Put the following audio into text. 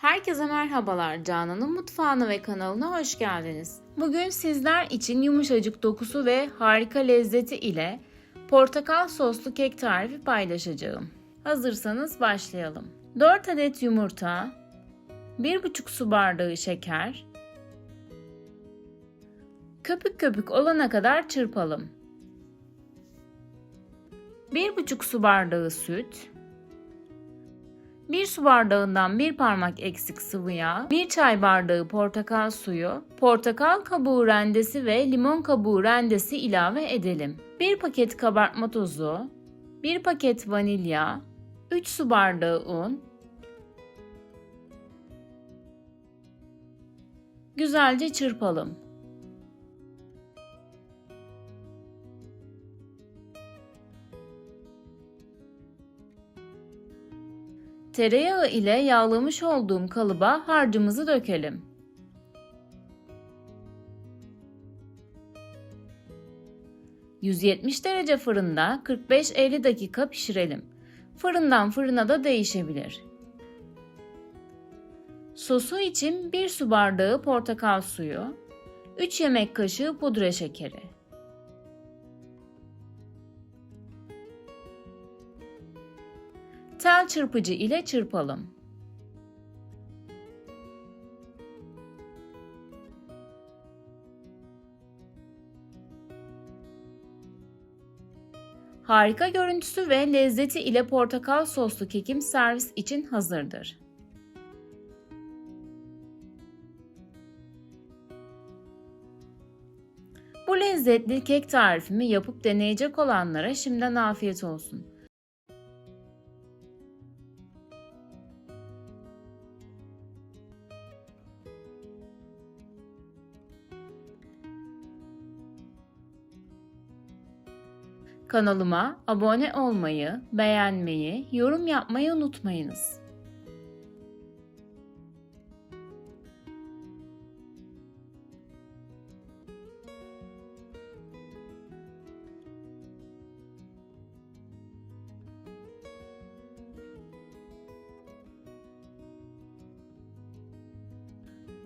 Herkese merhabalar. Canan'ın mutfağına ve kanalına hoş geldiniz. Bugün sizler için yumuşacık dokusu ve harika lezzeti ile portakal soslu kek tarifi paylaşacağım. Hazırsanız başlayalım. 4 adet yumurta, 1,5 su bardağı şeker, köpük köpük olana kadar çırpalım. 1,5 su bardağı süt, 1 su bardağından 1 parmak eksik sıvı yağ, 1 çay bardağı portakal suyu, portakal kabuğu rendesi ve limon kabuğu rendesi ilave edelim. 1 paket kabartma tozu, 1 paket vanilya, 3 su bardağı un, Güzelce çırpalım. Tereyağı ile yağlamış olduğum kalıba harcımızı dökelim. ...170 derece fırında 45-50 dakika pişirelim. Fırından fırına da değişebilir. Sosu için 1 su bardağı portakal suyu, 3 yemek kaşığı pudra şekeri. Tel çırpıcı ile çırpalım. Harika görüntüsü ve lezzeti ile portakal soslu kekim servis için hazırdır. Bu lezzetli kek tarifimi yapıp deneyecek olanlara şimdiden afiyet olsun. Kanalıma abone olmayı, beğenmeyi, yorum yapmayı unutmayınız.